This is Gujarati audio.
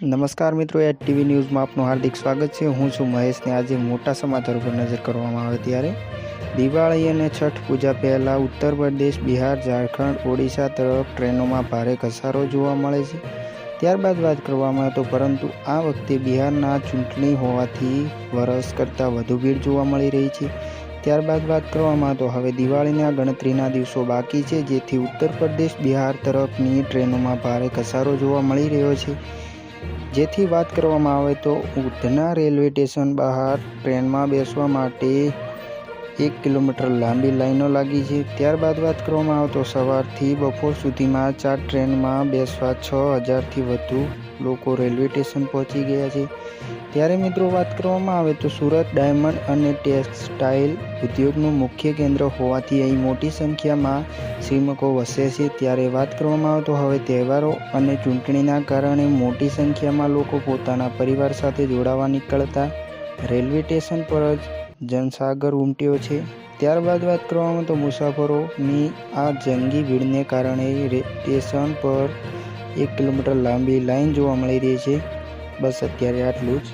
નમસ્કાર મિત્રો એટ ટીવી ન્યૂઝમાં આપનું હાર્દિક સ્વાગત છે. હું છું મહેશને. આજે મોટા સમાચાર ઉપર નજર કરવામાં આવે ત્યારે દિવાળી અને છઠ પૂજા પહેલાં ઉત્તર પ્રદેશ, બિહાર, ઝારખંડ, ઓડિશા તરફ ટ્રેનોમાં ભારે ઘસારો જોવા મળે છે. ત્યારબાદ વાત કરવામાં આવે તો પરંતુ આ વખતે બિહારના ચૂંટણી હોવાથી વરસ કરતાં વધુ ભીડ જોવા મળી રહી છે. ત્યારબાદ વાત કરવામાં તો હવે દિવાળીના ગણતરીના દિવસો બાકી છે, જેથી ઉત્તર પ્રદેશ, બિહાર તરફની ટ્રેનોમાં ભારે ઘસારો જોવા મળી રહ્યો છે. જેથી વાત કરવામાં આવે તો ઉધના રેલવે સ્ટેશન બહાર ટ્રેનમાં બેસવા માટે એક કિલોમીટર લાંબી લાઈનો લાગી છે. ત્યારબાદ વાત કરવામાં આવે તો સવારથી બપોર સુધીમાં ચાર ટ્રેનમાં બેસવા છ હજારથી વધુ લોકો રેલવે સ્ટેશન પહોંચી ગયા છે. ત્યારે મિત્રો વાત કરવામાં આવે તો સુરત ડાયમંડ અને ટેક્સટાઇલ ઉદ્યોગનું મુખ્ય કેન્દ્ર હોવાથી અહીં મોટી સંખ્યામાં શ્રમિકો વસે છે. ત્યારે વાત કરવામાં આવે તો હવે તહેવારો અને ચૂંટણીના કારણે મોટી સંખ્યામાં લોકો પોતાના પરિવાર સાથે જોડાવા નીકળતા રેલવે સ્ટેશન પર જ જનસાગર ઉમટ્યો છે. ત્યારબાદ વાત કરવામાં તો મુસાફરોની આ જંગી ભીડને કારણે સ્ટેશન પર એક કિલોમીટર લાંબી લાઈન જોવા મળી રહી છે. બસ અત્યારે આટલું જ.